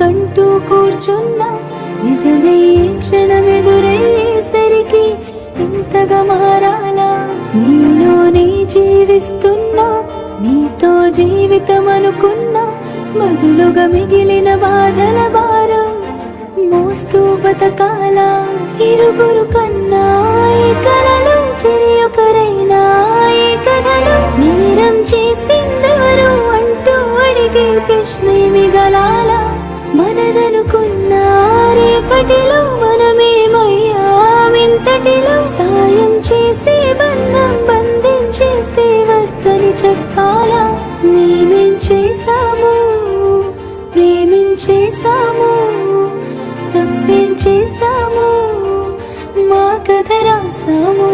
కంటూ కూర్చున్నా నిజమే ఈ క్షణం ఎదురయ్యేసరికి ఇంతగా మారాలా? నీలోనే జీవిస్తున్నా నీతో జీవితం అనుకున్నా బదులుగా మిగిలిన బాధల భారం మోస్తూ బతకాల? ఇరుగురు కన్నా ఈ కలలు చెరి ఒకరైనా ఈ కథలు నేరం చేసిందెవరు? అంటూ అడిగే ప్రశ్న మిగలాలా? మనదనుకున్నా రేపటిలో మనమేమయ్యామింతటిలో సాయం చేసే బంధం బంధించేస్తే వద్దని చెప్పాలా? మేమేం చేశాము? ప్రేమించేశాము తప్పేం చేశాము? మా కథ రాసాము?